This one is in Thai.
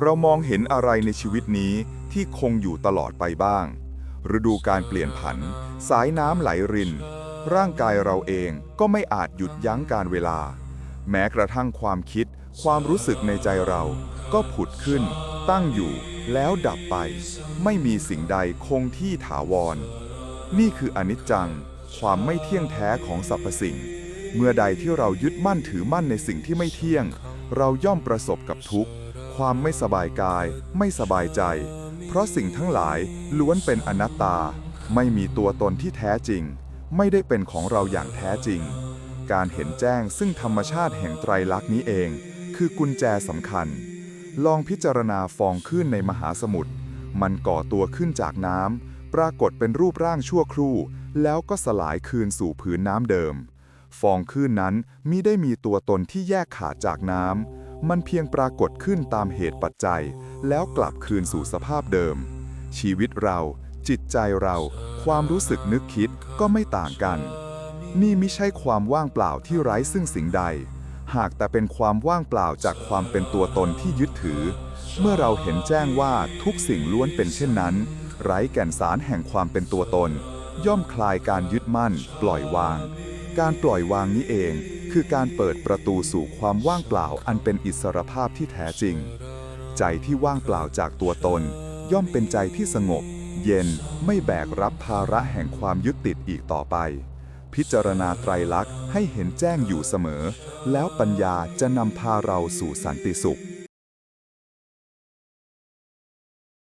เรามองเห็นอะไรในชีวิตนี้ที่คงอยู่ตลอดไปบ้าง ฤดูการเปลี่ยนผัน สายน้ำไหลริน ร่างกายเราเองก็ไม่อาจหยุดยั้งการเวลา แม้กระทั่งความคิด ความรู้สึกในใจเรา ก็ผุดขึ้น ตั้งอยู่ แล้วดับไป ไม่มีสิ่งใดคงที่ถาวร นี่คืออนิจจัง ความไม่เที่ยงแท้ของสรรพสิ่ง เมื่อใดที่เรายึดมั่นถือมั่นในสิ่งที่ไม่เที่ยง เราย่อมประสบกับทุกข์ ความไม่สบายกาย ไม่สบายใจ เพราะสิ่งทั้งหลายล้วนเป็นอนัตตา ไม่มีตัวตนที่แท้จริง ไม่ได้เป็นของเราอย่างแท้จริง การเห็นแจ้งซึ่งธรรมชาติแห่งไตรลักษณ์นี้เอง คือกุญแจสำคัญ ลองพิจารณาฟองคลื่นในมหาสมุทรมันก่อตัวขึ้นจากน้ำปรากฏเป็นรูปร่างชั่วครู่ แล้วก็สลายคืนสู่ผืนน้ำเดิม ฟองคลื่นนั้นมิได้มีตัวตนที่แยกขาดจากน้ำ มันเพียงปรากฏขึ้นตามเหตุปัจจัย แล้วกลับคืนสู่สภาพเดิม ชีวิตเรา จิตใจเรา ความรู้สึกนึกคิดก็ไม่ต่างกัน นี่ไม่ใช่ความว่างเปล่าที่ไร้ซึ่งสิ่งใด หากแต่เป็นความว่างเปล่าจากความเป็นตัวตนที่ยึดถือ เมื่อเราเห็นแจ้งว่าทุกสิ่งล้วนเป็นเช่นนั้น ไร้แก่นสารแห่งความเป็นตัวตน ย่อมคลายการยึดมั่น ปล่อยวาง การปล่อยวางนี้เอง คือการเปิดประตูสู่ความว่างเปล่าอันเป็นอิสรภาพที่แท้จริง ใจที่ว่างเปล่าจากตัวตน ย่อมเป็นใจที่สงบ เย็นไม่แบกรับภาระแห่งความยึดติดอีกต่อไป พิจารณาไตรลักษณ์ให้เห็นแจ้งอยู่เสมอ แล้วปัญญาจะนำพาเราสู่สันติสุข